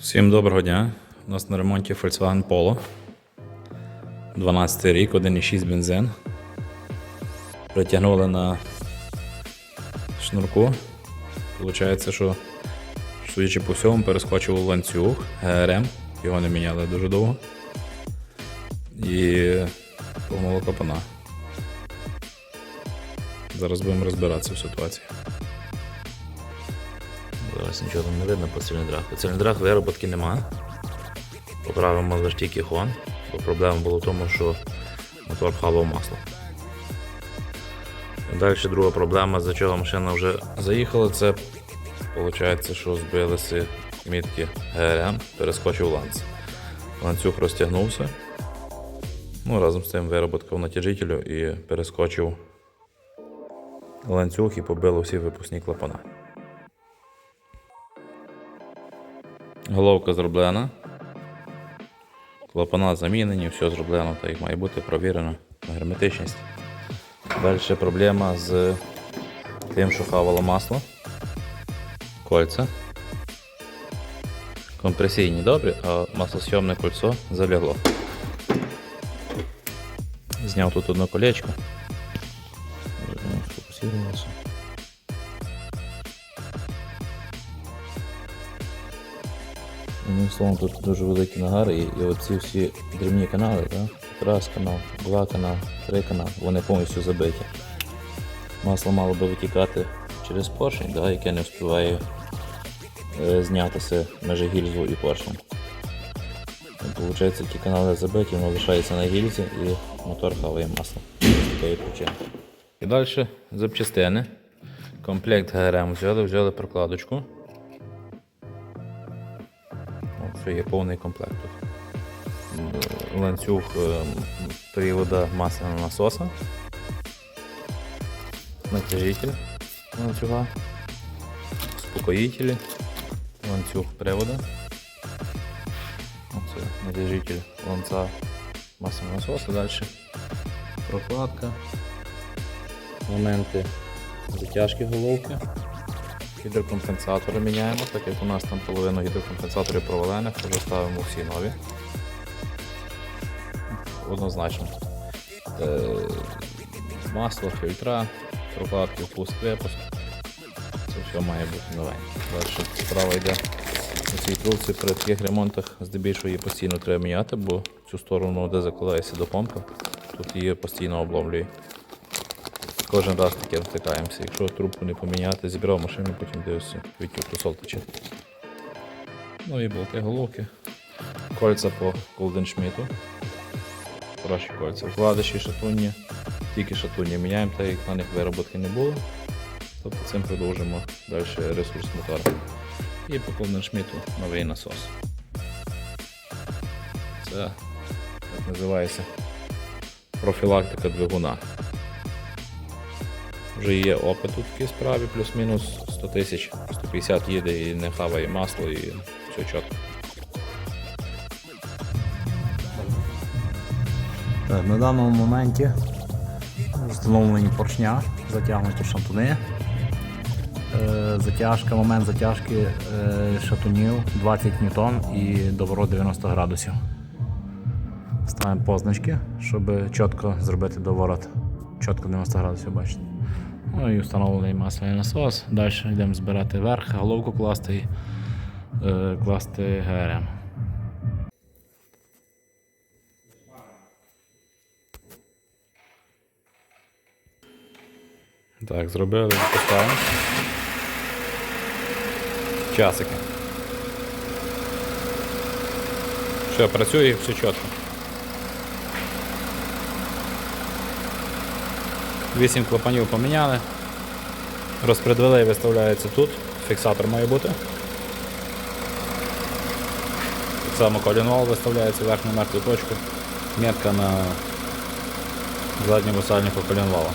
Всім доброго дня. У нас на ремонті Volkswagen Polo. 12 рік, 1,6 бензин. Притягнули на шнурку. Получається, що, судячи по всьому, перескочив ланцюг ГРМ. Його не міняли дуже довго. І погнуло капана. Зараз будемо розбиратися в ситуації. Зараз нічого не видно по циліндрах. По циліндрах вироботки нема. Поправимо лише тільки хон, бо проблема була в тому, що мотор хавав масло. Далі друга проблема, за чого машина вже заїхала, це виходить, що збилися мітки ГРМ, перескочив ланц. Ланцюг розтягнувся. Ну, разом з цим вироботка в натяжителю і перескочив ланцюг і побило всі випускні клапана. Головка зроблена. Клапана замінені, все зроблено, так як має бути, провірено герметичність. Далі проблема з тим, що хавало масло. Кольця. Компресійні добрі, а маслосйомне кольцо залягло. Зняв тут одне колечко. Воно Одним словом, тут дуже великі нагари і, і оці всі дрібні канали, да? раз канал, два канал, три канал, вони повністю забиті. Масло мало би витікати через поршень, да, яке не встигає е, знятися між гільзу і поршнем. Получається, ті канали забиті, воно лишається на гільзі і мотор хаває масло. І далі запчастини. Комплект ГРМ взяли, взяли прокладочку. О, Все є повний комплект. Ланцюг е, привода масляного насоса. Натяжитель ланцюга. Успокоїтелі. Ланцюг привода. Оце натяжитель ланца масляного насоса. Далі прокладка. Моменти затяжки головки. Гідрокомпенсатори міняємо, так як у нас там половина гідрокомпенсаторів провалених, вже ставимо всі нові. Однозначно. Е, масло, фільтра, прокладки, впуск, випуск. Це все має бути новеньке. Далі справа йде у цій трубці при таких ремонтах здебільшого її постійно треба міняти, бо цю сторону, де закладається до помпи, тут її постійно обломлює. Кожен раз таке втикаємося. Якщо трубку не поміняти, зібрав машину, потім дивишся, відтік тусол тече. Ну болти головки. Кольця по Голденшміту. Хороші кольця. Вкладиші шатунні, тільки шатунні міняємо, так як на них вироботки не було. Тобто цим продовжимо далі ресурс мотора. І по Голденшміту новий насос. Це так називається профілактика двигуна. Вже є опит у такій справі, плюс-мінус 100 тисяч, 150 їде і не хаває масло і все чітко. Так, на даному моменті встановлені поршня, затягнуті шатуни. Е, Затяжка, момент затяжки е, шатунів 20 ньютон і доворот 90 градусів. Ставимо позначки, щоб чітко зробити доворот. Чітко 90 градусів бачите. Ну і встановлений масляний насос. Далі йдемо збирати верх, головку класти е, класти ГРМ. Так, зробили, поставимо. Часики. Все, працює, все чітко. Вісім клапанів поміняли. Розпредвели виставляється тут. Фіксатор має бути. Так само колінвал виставляється верхню мертву точку. Метка на задньому сальнику колінвала.